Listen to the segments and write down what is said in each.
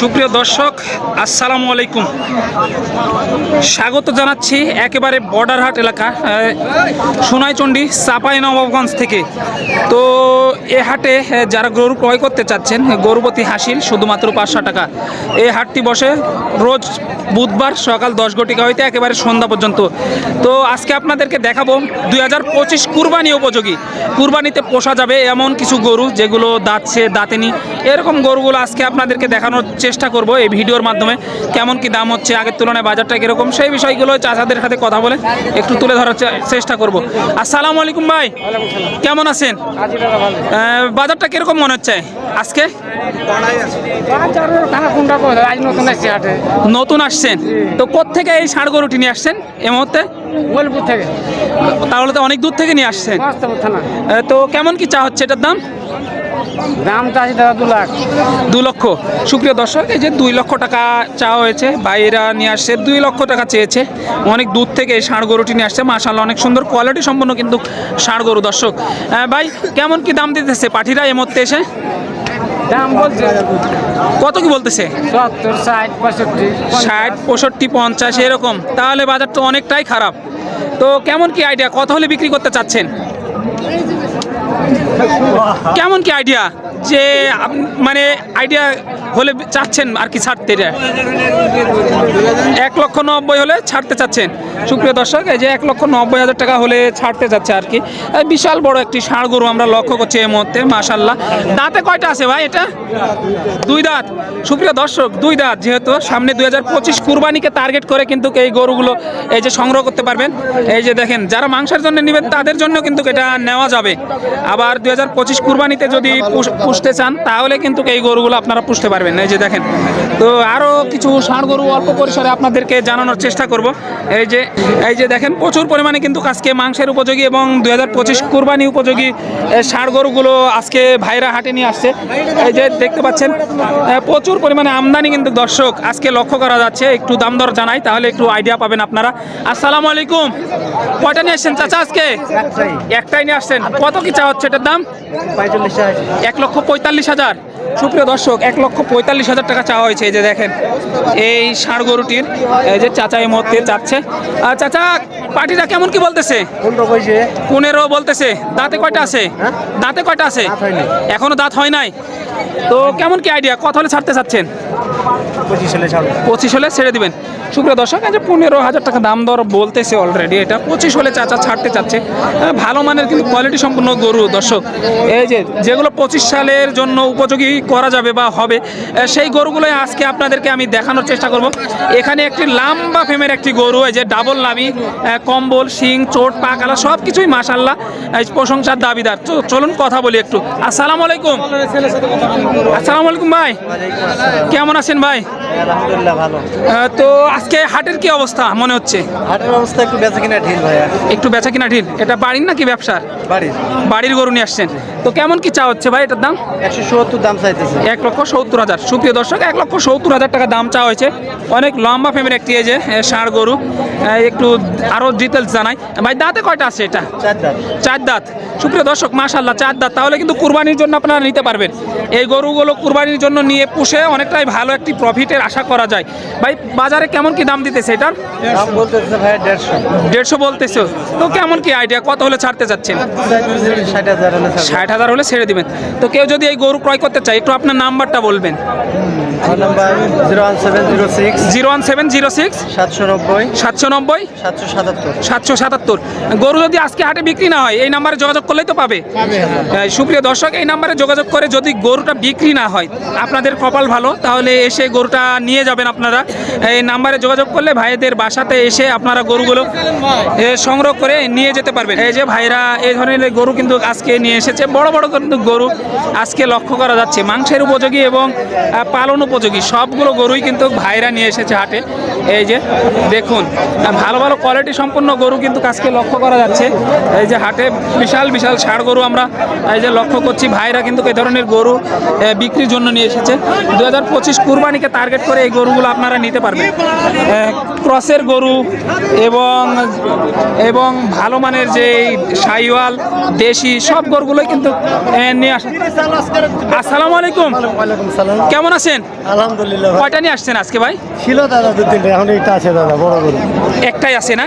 সুপ্রিয় দর্শক আসসালামু আলাইকুম। স্বাগত জানাচ্ছি একেবারে বর্ডারহাট এলাকা আহ, সোনাইচন্ডী চাপাই নবাবগঞ্জ থেকে। তো এ হাটে যারা গরু ক্রয় করতে চাচ্ছেন গরুপতি হাসিল শুধুমাত্র পাঁচশো টাকা। এই হাটটি বসে রোজ বুধবার সকাল দশ ঘটিকা হইতে একেবারে সন্ধ্যা পর্যন্ত। তো আজকে আপনাদেরকে দেখাবো দুই হাজার পঁচিশ কুরবানি উপযোগী। কুরবানিতে পোষা যাবে এমন কিছু গরু যেগুলো দাঁতছে দাঁতেনি। এরকম গরুগুলো আজকে আপনাদেরকে দেখানোর চেষ্টা করব এই ভিডিওর মাধ্যমে কেমন কি দাম হচ্ছে আগের তুলনায় বাজারটা কীরকম সেই বিষয়গুলো চাষাদের সাথে কথা বলে একটু তুলে ধরার চেষ্টা করব। আসসালামু আলাইকুম ভাই কেমন আছেন? বাজারটা কীরকম মনে হচ্ছে আজকে? নতুন আসছেন তো কোত্থেকে এই ষাঁড় গরুটি নিয়ে আসছেন এই মুহূর্তে? বোলপুর থেকে। তাহলে তো অনেক দূর থেকে নিয়ে আসছেন। তো কেমন কি চা হচ্ছে এটার দাম? দামটা আছে দাদা দু লাখ। দু লক্ষ। সুপ্রিয় দর্শক এই যে দুই লক্ষ টাকা চাওয়া হয়েছে বাইরা নিয়ে আসছে দুই লক্ষ টাকা চেয়েছে। অনেক দূর থেকে এই ষাঁড় গরুটি নিয়ে আসছে মাশাল্লাহ অনেক সুন্দর কোয়ালিটি সম্পন্ন কিন্তু ষাঁড় গরু দর্শক। ভাই কেমন কি দাম দিতেছে? পাঠিরা এই মুহূর্তে এসে? দাম বলছে কত কি বলতেছে? ষাট পঁয়ষট্টি ষাট পঁয়ষট্টি পঞ্চাশ এরকম। তাহলে বাজার তো অনেকটাই খারাপ। তো কেমন কি আইডিয়া কত হলে বিক্রি করতে চাচ্ছেন? কেমন কি আইডিয়া যে মানে আইডিয়া হলে চাচ্ছেন আর কি ছাড়তে এটা? এক লক্ষ নব্বই হলে ছাড়তে চাচ্ছেন। সুপ্রিয় দর্শক, এই যে এক লক্ষ নব্বই হাজার টাকা হলে ছাড়তে যাচ্ছে আর কি। বিশাল বড় একটি ষাঁড় গরু আমরা লক্ষ্য করছি এই মুহূর্তে মাশাল্লাহ দাঁতে কয়টা আছে ভাই এটা? দুই দাঁত। সুপ্রিয় দর্শক, দুই দাঁত, যেহেতু সামনে দুই হাজার পঁচিশ কুরবানিকে টার্গেট করে কিন্তু এই গরুগুলো এই যে সংগ্রহ করতে পারবেন। এই যে দেখেন, যারা মাংসের জন্য নেবেন তাদের জন্য কিন্তু এটা নেওয়া যাবে। আবার দুই হাজার পঁচিশ কুরবানিতে যদি পুষ- পুষতে চান, তাহলে কিন্তু এই গরুগুলো আপনারা পুষতে পারবেন। এই যে দেখেন তো আরও কিছু ষাঁড় গরু অল্প পরিসরে আপনাদেরকে জানানোর চেষ্টা করব। এই যে এই যে দেখেন প্রচুর পরিমাণে কিন্তু আজকে মাংসের উপযোগী এবং দুই হাজার পঁচিশ কোরবানি উপযোগী ষাঁড় গরুগুলো আজকে ভাইরা হাটে নিয়ে আসছে। এই যে দেখতে পাচ্ছেন প্রচুর পরিমাণে আমদানি কিন্তু দর্শক আজকে লক্ষ্য করা যাচ্ছে। একটু দাম দর জানাই তাহলে একটু আইডিয়া পাবেন আপনারা। আসসালামু আলাইকুম। কয়টা নিয়ে আসছেন চাচা আজকে? একটাই। নিয়ে আসছেন। কত কি চা হচ্ছে এটার দাম? এক লক্ষ পঁয়তাল্লিশ হাজার। সুপ্রিয় দর্শক এক লক্ষ পঁয়তাল্লিশ হাজার টাকা চাওয়া হয়েছে এই যে দেখেন এই ষাঁড় গরুটির এই যে চাচাই এই মধ্যে চাচ্ছে। আর চাচা পার্টিটা কেমন কি বলতেছে? পনেরো বলতেছে। দাঁতে কয়টা আছে? দাঁতে কয়টা আছে? এখনও দাঁত হয় নাই। তো কেমন কি আইডিয়া কথা হলে ছাড়তে চাচ্ছেন। পঁচিশ হলে ছাড়ো পঁচিশ হলে ছেড়ে দিবেন। শুক্র দর্শক আছে পনেরো হাজার টাকা দাম দর বলতেছে অলরেডি এটা। পঁচিশ হলে চাচা ছাড়তে চাচ্ছে। হ্যাঁ, ভালো মানের কিন্তু কোয়ালিটি সম্পূর্ণ গরু দর্শক। এই যে যেগুলো পঁচিশ সালের জন্য উপযোগী করা যাবে বা হবে সেই গরুগুলোই আজকে আপনাদেরকে আমি দেখানোর চেষ্টা করব। এখানে একটি লম্বা ফেমের একটি গরু এই যে ডাবল আহ, কম্বল শিং চোট পাকালা সব কিছুই মাসাল্লাহ প্রশংসার দাবিদার। তো চলুন কথা বলি একটু। আসসালামু আলাইকুম। আসসালামু। আলাইকুম ভাই। কেমন আছেন ভাই? আলহামদুলিল্লাহ ভালো। তো আজকে হাটের কি অবস্থা মনে হচ্ছে? হাটের অবস্থা একটু বেঁচে কিনা ঢিল ভাইয়া। একটু বেচা কিনা ঢিল। এটা বাড়ির নাকি ব্যবসার? বাড়ির। বাড়ির গরু নিয়ে আসছেন। তো কেমন কি চা হচ্ছে ভাই এটার দাম? একশো সত্তর দাম চাইতেছে। এক লক্ষ সত্তর হাজার। সুপ্রিয় দর্শক এক লক্ষ সত্তর হাজার টাকা দাম চা হয়েছে। অনেক লম্বা ফেমের একটি এই যে ষাঁড় গরু। একটু আরও ডিটেলস জানাই। ভাই দাঁতে কয়টা আছে এটা? চার দাম চার দাঁত। সুপ্রিয় দর্শক মাশাল্লাহ চার দাঁত। তাহলে কিন্তু কুরবানির জন্য আপনারা নিতে পারবেন। এই গরুগুলো কুরবানির জন্য নিয়ে পুষে অনেকটাই ভালো একটি প্রফিটের আশা করা যায়। ভাই বাজারে কেমন কি দাম দিতেছে এটার? দেড়শো। বলতেছো। তো কেমন কি আইডিয়া কত হলে ছাড়তে চাচ্ছেন? হলে ষাট হাজার হলে ছেড়ে দিবেন। তো কেউ যদি এই গরু ক্রয় করতে চায় একটু আপনার নাম্বারটা বলবেন। Phone number zero one seven zero six zero one seven zero six সাতশো নব্বই সাতশো নব্বই সাতশো সাতাত্তর। সাতশো সাতাত্তর। গরু যদি আজকে হাটে বিক্রি না হয় এই নাম্বারে যোগাযোগ করলেই তো পাবে। আহ, সুপ্রিয় দর্শক এই নাম্বারে যোগাযোগ করে যদি গরুটা বিক্রি না হয় আপনাদের কপাল ভালো তাহলে এসে গরুটা নিয়ে যাবেন আপনারা। এই নাম্বারে যোগাযোগ করলে ভাইদের বাসাতে এসে আপনারা গরুগুলো সংগ্রহ করে নিয়ে যেতে পারবেন। এই যে ভাইরা এই ধরনের গরু কিন্তু আজকে নিয়ে এসেছে। বড় বড় কিন্তু গরু আজকে লক্ষ্য করা যাচ্ছে। মাংসের উপযোগী এবং পালন উপযোগী। সবগুলো গরুই কিন্তু ভাইরা নিয়ে এসেছে হাটে। এই যে, দেখুন ভালো ভালো কোয়ালিটি সম্পন্ন গরু কিন্তু কাজকে লক্ষ্য করা যাচ্ছে। এই যে হাটে বিশাল বিশাল ষাড় গরু আমরা এই যে লক্ষ্য করছি। ভাইরা কিন্তু এই ধরনের গরু বিক্রির জন্য নিয়ে এসেছে। দু হাজার পঁচিশ কুরবানিকে টার্গেট করে এই গরুগুলো আপনারা নিতে পারবেন। ক্রসের গরু এবং এবং ভালো মানের যে সাইওয়াল দেশি সব গরুগুলোই কিন্তু নিয়ে আসে। আসসালামু আলাইকুম। কেমন আছেন? আলহামদুলিল্লাহ কয়টা নিয়ে আসছেন আজকে ভাই? ছিল দাদা দু তিনটে এখন একটা আছে দাদা বড় গরু। একটাই আছে না?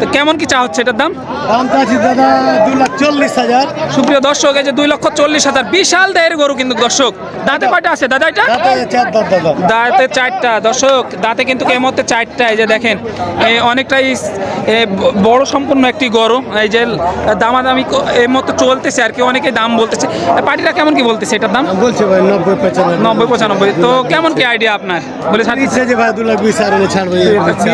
তো কেমন কি চা হচ্ছে এটার দাম? দাম তো আছে দাদা দু লাখ চল্লিশ হাজার। সুপ্রিয় দর্শক এই যে দুই লক্ষ চল্লিশ হাজার বিশাল দেয়ের গরু কিন্তু দর্শক। দাঁতে কয়টা আছে? দাদা এটা? দাঁত চারটা। দর্শক দাঁতে কিন্তু এই মুহূর্তে চারটা এই যে দেখেন এই অনেকটাই বড় সম্পূর্ণ একটি গরম এই যে দামাদামি এর মতো চলতেছে আর কি অনেকে দাম বলতেছে। পার্টিটা কেমন কি বলতেছে এটার দাম? বলছে ভাই নব্বই পঁচানব্বই। নব্বই পঁচানব্বই। তো কেমন কি আইডিয়া আপনার? বলে ছাড় এই ইচ্ছা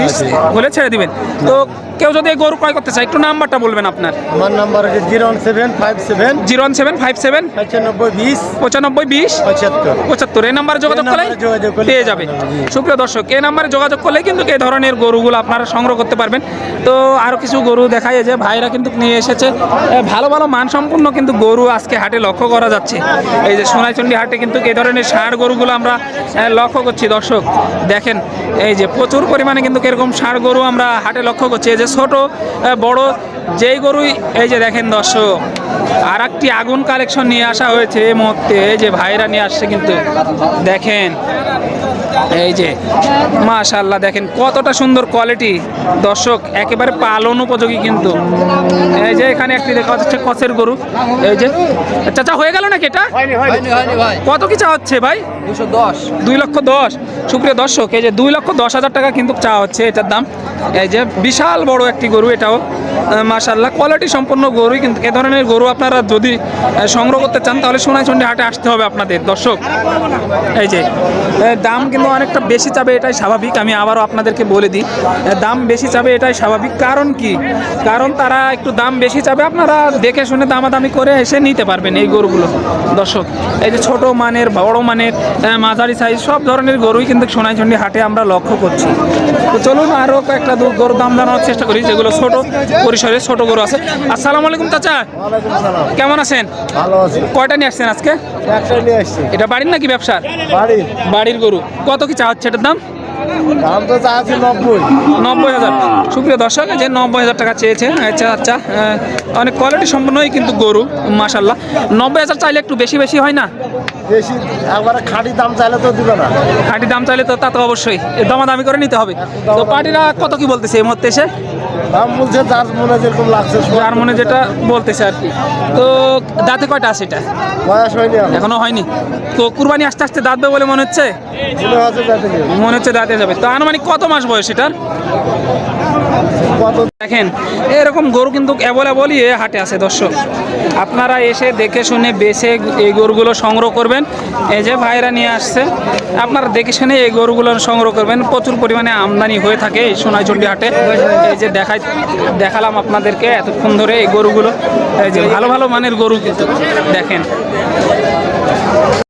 আছে। বলে ছেড়ে দিবেন। তো কেউ যদি এই গরু ক্রয় করতে চায় একটু নাম্বারটা বলবেন আপনার। আমার নাম্বার হচ্ছে zero one seven five seven zero one seven five seven পঁচানব্বই বিশ পঁচানব্বই বিশ পঁচাত্তর। পঁচাত্তর। এই নাম্বারে যোগাযোগ করলে পেয়ে যাবে। সুপ্রিয় দর্শক এই নাম্বারে যোগাযোগ করলে কিন্তু এই ধরনের গরুগুলো আপনারা সংগ্রহ করতে পারবেন। তো আরও কিছু গরু দেখায় যে ভাইরা কিন্তু নিয়ে এসেছে। ভালো ভালো মানসম্পন্ন কিন্তু গরু আজকে হাটে লক্ষ্য করা যাচ্ছে। এই যে সোনাইচন্ডী হাটে কিন্তু এই ধরনের ষাঁড় গরুগুলো আমরা লক্ষ্য করছি। দর্শক দেখেন এই যে প্রচুর পরিমাণে কিন্তু এরকম ষাঁড় গরু আমরা হাটে লক্ষ্য করছি। এই যে ছোট বড় যেই গরুই, এই যে দেখেন দর্শক আর একটি আগুন কালেকশন নিয়ে আসা হয়েছে এই মুহূর্তে যে ভাইরা নিয়ে আসছে কিন্তু, দেখেন। এই যে মাশাল্লাহ দেখেন কতটা সুন্দর কোয়ালিটি দর্শক একেবারে পালন উপযোগী কিন্তু। এই যে এখানে একটি দেখা যাচ্ছে কচের গরু। এই যে চাচা হয়ে গেল নাকি এটা? কত কি চা হচ্ছে ভাই? দুই লক্ষ দশ। সুপ্রিয় দর্শক এই যে দুই লক্ষ দশ হাজার টাকা কিন্তু চা হচ্ছে এটার দাম। এই যে বিশাল বড় একটি গরু এটাও। মাশাল্লাহ কোয়ালিটি সম্পন্ন গরুই কিন্তু এ ধরনের গরু আপনারা যদি সংগ্রহ করতে চান, তাহলে সোনাইচন্ডী হাটে আসতে হবে আপনাদের। দর্শক, এই যে দাম কিন্তু অনেকটা বেশি চাবে এটাই স্বাভাবিক, আমি আবারও আপনাদেরকে বলে দিই। দাম বেশি চাবে এটাই স্বাভাবিক। কারণ কি? কারণ তারা একটু দাম বেশি চাবে, আপনারা দেখে শুনে দামাদামি করে এসে নিতে পারবেন এই গরুগুলো। দর্শক, এই যে ছোট মানের, বড় মানের মাঝারি সাইজ সব ধরনের গরুই কিন্তু সোনাইচন্ডী হাটে আমরা লক্ষ্য করছি। তো চলুন আরও কয়েকটা গরুর দাম জানানোর চেষ্টা করি, যেগুলো ছোট। পরিসরে ছোট গরু আছে। আসসালামু আলাইকুম চাচা। কেমন আছেন? ভালো আছে। কয়টা নিয়ে আসছেন আজকে? এটা বাড়ির নাকি ব্যবসার? বাড়ি। বাড়ির গরু। কত কি চা হচ্ছে এটার দাম? দাম তো চা আছে নব্বই। নব্বই হাজার। সুপ্রিয় দর্শক যে নব্বই হাজার টাকা চেয়েছে আচ্ছা আচ্ছা অনেক কোয়ালিটি সম্পন্নই কিন্তু গরু মাসাল্লাহ নব্বই হাজার চাইলে একটু বেশি বেশি হয় না? বেশি একবারে খাঁটি দাম চাইলে তো দিবে না। খাঁটি দাম চাইলে তো তা তো অবশ্যই। এ দামাদামি করে নিতে হবে। তো পার্টিরা কত কি বলতেছে এই মুহূর্তে এসে? দাম বলছে যার মনে যেরকম লাগছে যার মনে যেটা বলতেছে আর তো দাঁতে কয়টা আছে এটা? বয়স হয়নি এখন। হয়নি? তো কুরবানি আস্তে আস্তে দাঁতবে বলে মনে হচ্ছে? মনে হচ্ছে। মনে দাঁতে যাবে। তো আনুমানিক কত মাস বয়স এটার? কত দেখেন এরকম গরু কিন্তু অ্যাভেলেবলই এ হাটে আছে দর্শক। আপনারা এসে দেখে শুনে বেছে এই গরুগুলো সংগ্রহ করবেন। এই যে ভাইরা নিয়ে আসছে, আপনারা দেখে শুনে এই গরুগুলো সংগ্রহ করবেন। প্রচুর পরিমাণে আমদানি হয়ে থাকে এই সোনাইচন্ডী হাটে। এই যে দেখাই, দেখালাম আপনাদেরকে এতক্ষণ ধরে এই গরুগুলো। এই যে ভালো ভালো মানের গরু কিন্তু, দেখেন।